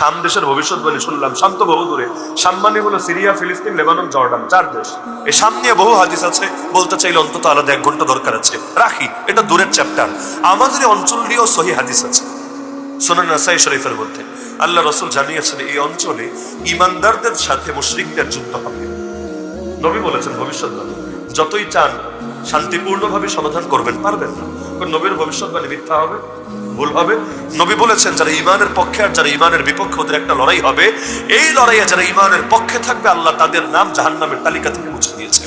শাম দেশের ভবিষ্যৎবাণী শুনলাম। শাম তো বহু দূরে। শাম মানে হলো সিরিয়া, ফিলিস্তিন, লেবানন, জর্ডান, চার দেশ। এই শাম নিয়ে বহু হাদিস আছে। বলতে চাইলে অন্তত আলাদা এক ঘণ্টা দরকার আছে। রাখি, এটা দূরের চ্যাপ্টার আমাদের অঞ্চল নিয়েও সহি হাদিস আছে। সোনান নাসাই শরীফের মধ্যে। আল্লাহ রসুল জানিয়েছেন, এই অঞ্চলে ইমানদারদের সাথে মুশরিকদের যুদ্ধ হবে। নবী বলেছেন ভবিষ্যৎবাণী যতই চান, শান্তিপূর্ণভাবে সমাধান করবেন, পারবেন না। নবীর ভবিষ্যৎবাণী মিথ্যা হবে ভুল হবে নবী বলেছেন যারা ইমানের পক্ষে আর যারা ইমানের বিপক্ষে ওদের একটা লড়াই হবে এই লড়াইয়ে যারা ইমানের পক্ষে থাকবে আল্লাহ তাদের নাম জাহান্নামের তালিকা থেকে মুছে দিয়েছে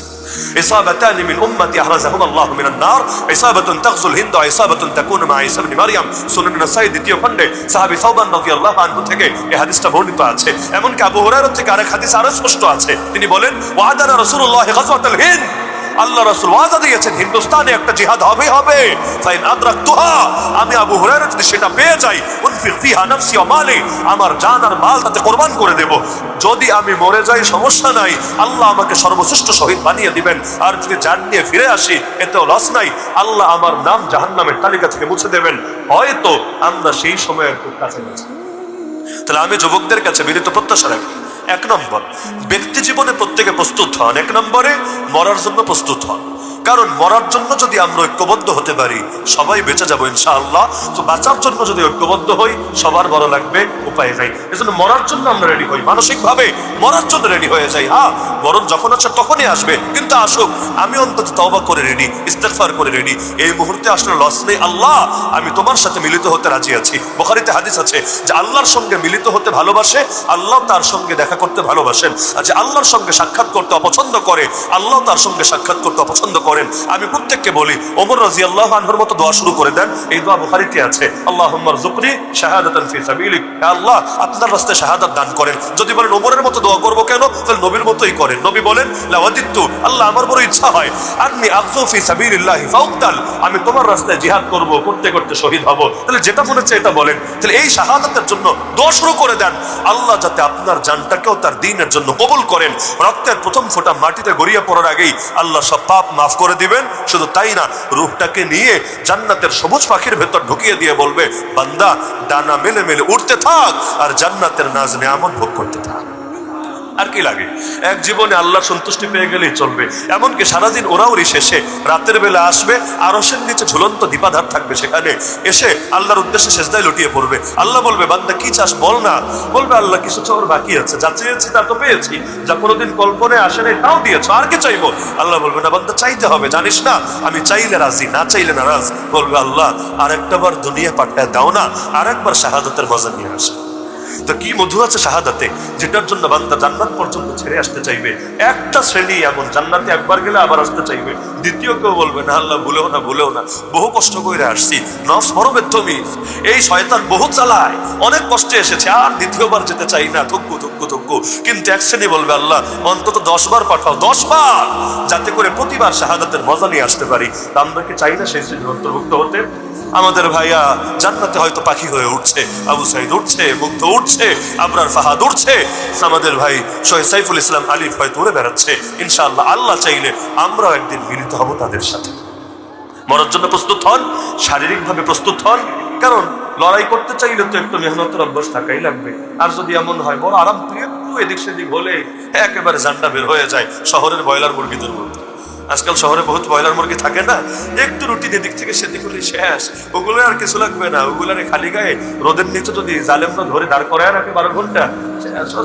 إصابتان من أمتي أحرزهما الله من النار إصابة تغزو الهند وإصابة تكون مع عيسى بن مريم সুনান নাসাই দ্বিতীয় খণ্ডে সাহাবী সাউবান রাদিয়াল্লাহু আনহু থেকে এই হাদিসটা বর্ণিত আছে এমনকি আবু হুরায়রা থেকে আরেক হাদিস আরো স্পষ্ট আছে তিনি বলেন ওয়াদানা রাসূলুল্লাহ গাজওয়াতুল হিন্দ আল্লাহ রাসূল ওয়াদা দিয়েছেন, হিন্দুস্তানে একটা জিহাদ হবে। হবে আদরাকতুহা, আমি আবু হুরায়রা যদি সেটা পেয়ে যাই আমার জান আর মাল তাতে কোরবান করে দেব। যদি আমি মরে যাই, সমস্যা নাই, আল্লাহ আমাকে সর্বশ্রেষ্ঠ শহীদ বানিয়ে দিবেন। আর যদি জান নিয়ে ফিরে আসি, এতেও লস নাই, আল্লাহ আমার নাম জাহান্নামের তালিকা থেকে মুছে দেবেন। হয়তো আমরা সেই সময়ের খুব কাছে তাহলে আমি যুবকদের কাছে বিনীত প্রত্যাশা রাখি। এক নম্বর ব্যক্তি জীবনে প্রত্যেকে প্রস্তুত হন। এক নম্বরে মরার জন্য প্রস্তুত হন। কারণ মরার জন্য যদি আমরা ঐক্যবদ্ধ হতে পারি, সবাই বেঁচে যাব ইনশাআল্লাহ। তো বাঁচার জন্য যদি ঐক্যবদ্ধ হই, সবার বড় লাগবে উপায় নাই। এজন্য মরার জন্য আমরা রেডি হই, মানসিকভাবে মরার জন্য রেডি হয়ে যাই। হ্যাঁ মরণ যখন আছে তখনই আসবে, কিন্তু আসুক, আমি অন্তত তওবা করে রেডি ইস্তেগফার করে রেডি এই মুহূর্তে আসলে লস নেই। আল্লাহ, আমি তোমার সাথে মিলিত হতে রাজি আছি। বোখারিতে হাদিস আছে যে আল্লাহর সঙ্গে মিলিত হতে ভালোবাসে, আল্লাহ তার সঙ্গে দেখা করতে ভালোবাসেন। আর যে আল্লাহর সঙ্গে সাক্ষাৎ করতে অপছন্দ করে, আল্লাহ তার সঙ্গে সাক্ষাৎ করতে অপছন্দ করেন। আমি প্রত্যেককে বলি, ওমর রাজি আল্লাহ আনহর মতো দোয়া শুরু করে দেন। এই দোয়া বুখারীতে আছে আল্লাহুম্মার জুকরি শাহাদাতান আল্লাহ আপনার রাস্তায় শাহাদাত দান করেন। যদি বলেন, ওমরের মতো দোয়া করব কেন? তাহলে নবীর মতোই করেন। নবী বলেন লাওয়াদিত্তু আল্লাহ আমার বড় ইচ্ছা হয়। আন্নি আফজু ফি সাবিলিল্লাহি ফাউকতাল আমি তোমার রাস্তায় জিহাদ করব, করতে করতে শহীদ হব। তাহলে যেটা মনে হচ্ছে এটা বলেন। তাহলে এই শাহাদাতের জন্য দোয়া শুরু করে দেন। আল্লাহ যাতে আপনার জানটাকেও তার দিনের জন্য কবুল করেন। রক্তের প্রথম ফোঁটা মাটিতে গড়িয়ে পড়ার আগেই আল্লাহ সব পাপ মাফ করে দিবেন। শুধু তাই না, রূপটাকে নিয়ে জান্নাতের সবুজ পাখির ভেতর ঢুকিয়ে দিয়ে বলবে, বান্দা, ডানা মেলে মেলে উঠতে থাক, আর জান্নাতের নাজ নেয়ামত ভোগ করতে থাক। কি লাগে? এক জীবনে আল্লাহর সন্তুষ্টি পেয়ে গেলেই চলবে। এমনকি সারাদিন ওরাওরি শেষে রাতের বেলা আসবে আরসের নিচে ঝুলন্ত দীপাধার থাকবে সেখানে। এসে আল্লাহর উদ্দেশ্যে শেষদায় লুটিয়ে পড়বে। আল্লাহ বলবে, বান্দা, কি চাস বল না। বলবে, আল্লাহ, কিছু চোর বাকি আছে। যা চেয়েছি তা তো পেয়েছি। যা কোনোদিন কল্পনায় আসে নাই, তাও দিয়েছ। আর কি চাইব? আল্লাহ বলবে, না বান্দা, চাইতে হবে। জানিস না, আমি চাইলে রাজি, না চাইলে নারাজ। বলবে, আল্লাহ আর একটা বার দুনিয়া পাঠায় দাও না আর একবার শাহাদতের মজা নিয়ে আসে। তো কি মধু আছে শাহাদাতে? যেটার জন্য বান্দা জান্নাত পর্যন্ত ছেড়ে আসতে চাইবে। একটা শ্রেণি এমন, জান্নাতে একবার গেলে আবার আসতে চাইবে। দ্বিতীয় কেউ বলবে, না আল্লাহ, ভুলেও না ভুলেও না। বহু কষ্ট করে আসছি। নফস বেত্তমি এই শয়তান বহু চালায়। অনেক কষ্টে এসেছে, আর দ্বিতীয়বার যেতে চাই না। থুকু থুকু থুকু। কিন্তু এক শ্রেণি বলবে, আল্লাহ, অন্তত দশবার পাঠাও দশবার যাতে করে প্রতিবার শাহাদাতের মজা নিয়ে আসতে পারি। আমরা কি চাই না সেই শ্রেণির অন্তর্ভুক্ত হতে। আমাদের ভাইয়া জান্নাতে হয়তো পাখি হয়ে উঠছে, আবু সাইদ উঠছে, মুগ্ধ উঠছে, আবরার ফাহাদ উঠছে। আমাদের ভাই শহীদ সাইফুল ইসলাম আলিফ হয়তো উড়ে বেড়াচ্ছে। ইনশাআল্লাহ আল্লাহ চাইলে আমরাও একদিন মিলিত হব তাদের সাথে। মরার জন্য প্রস্তুত হন, শারীরিকভাবে প্রস্তুত হন, কারণ লড়াই করতে চাইলে তো একটু মেহনতের অভ্যাস থাকাই লাগবে। আর যদি এমন হয়, বড় আরাম প্রিয় একটু এদিক সেদিক হলে একেবারে জান্ডা বের হয়ে যায় শহরের বয়লার মুরগিদের মধ্যে। আজকাল শহরে বহুত ব্রয়লার মুরগি থাকে না, একটু রুটিন দিক থেকে সেদিক হলে শেষ। ওগুলো আর কিছু লাগবে না, ওগুলার খালি গায়ে রোদের নিচে যদি জালেমরা ধরে দাঁড় করায় রাখে বারো ঘণ্টা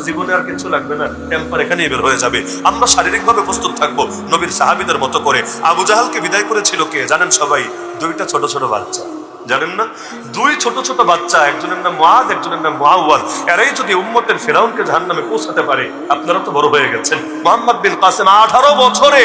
জীবনে আর কিছু লাগবে না টেম্পার এখানেই বের হয়ে যাবে। আমরা শারীরিকভাবে প্রস্তুত থাকব, নবীর সাহাবিদের মতো করে। আবু জাহালকে বিদায় করেছিল কে জানেন সবাই? দুইটা ছোট ছোট বাচ্চা। জানেন না? দুই ছোট ছোট বাচ্চা, একজনের নাম ওয়াজ একজনের নাম ওয়াওয়াজ এরাই যদি উম্মতের ফেরাউনকে জাহান্নামে পৌঁছাতে পারে, আপনারা তো বড় হয়ে গেছেন। মোহাম্মদ বিন কাসেম আঠারো বছরে,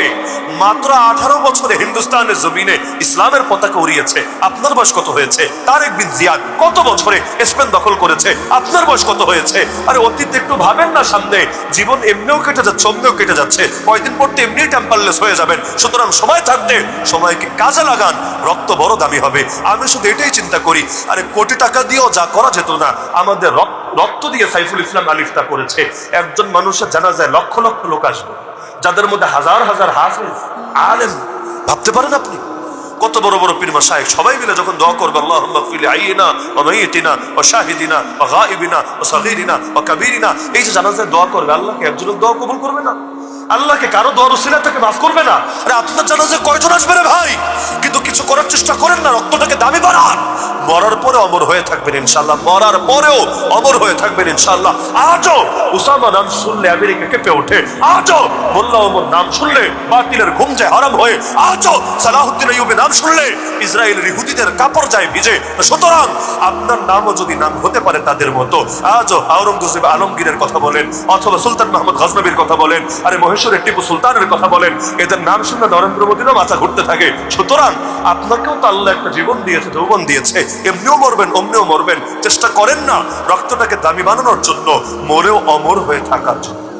মাত্র আঠারো বছরে হিন্দুস্তানের জমিনে ইসলামের পতাকা উড়িয়েছে। আপনার বয়স কত হয়েছে? তারেক বিন জিয়াদ কত বছরে স্পেন দখল করেছে? আপনার বয়স কত হয়েছে? আরে অতীত একটু ভাবেন না সামনে। জীবন এমনিও কেটে যাচ্ছে অমনিও কেটে যাচ্ছে। কয়দিন পড়তে এমনি টেম্পারলেস হয়ে যাবেন। সুতরাং সময় থাকতে সময়কে কাজে লাগান, রক্ত বড় দামি হবে। আমি শুধু এটাই চিন্তা করি। আরে কোটি টাকা দিয়েও যা করা যেত না, আমাদের রক্ত দিয়ে সাইফুল ইসলাম আলিফটা করেছে। একজন মানুষের জানা যায় লক্ষ লক্ষ লোক আসবে, যাদের মধ্যে হাজার হাজার হাফেজ, আলেম। ভাবতে পারেন আপনি? কত বড় বড় পীর মাসায়েক সবাই মিলে যখন দোয়া করবে, আল্লাহুম্মা ফিলি আইয়িনা ওয়া মাইয়িতিনা ওয়া শাহিদিনা ওয়া গায়িবিনা ওয়া সাগীরিনা ওয়া কাবীরিনা, এই যে জানাজায় দোয়া করবে, আল্লাহকে একজনের দোয়া কবুল করবে না। আল্লাহকে কারও দোয়ার উসিলা থেকে মাফ করবে না। আরে আপনার যে কয়জন আসবে রে ভাই? কিন্তু কিছু করার চেষ্টা করেন না, রক্তটাকে দামি বাড়ান। মরার পরে অমর হয়ে থাকবেন ইনশাল্লাহ মরার পরেও অমর হয়ে থাকবেন ইনশাল্লাহ আজও উসামা নাম শুনলে আমেরিকা কেঁপে ওঠে। আজও মোল্লা ওমর নাম শুনলে বাতিলের ঘুম যায় হারাম হয়ে, আজও সালাহুদ্দিন আইয়ুবের নাম শুনলে ইসরায়েলের ইহুদিদের কাপড় যায় ভিজে। সুতরাং আপনার নামও যদি নাম হতে পারে তাদের মতো, আজও আওরঙ্গজেব আলমগীরের কথা বলেন, অথবা সুলতান মাহমুদ গজনবীর কথা বলেন। আরে মহেশ্বরের টিপু সুলতানের কথা বলেন, এদের নাম শুনে নরেন্দ্র মোদীরও মাথা ঘুরতে থাকে। সুতরাং আপনাকেও তো আল্লাহ একটা জীবন দিয়েছে, যৌবন দিয়েছে। এমনিও মরবেন, অমনিও মরবেন, চেষ্টা করেন না। রক্তটাকে দামি বানানোর জন্য মরেও অমর হয়ে থাকার জন্য।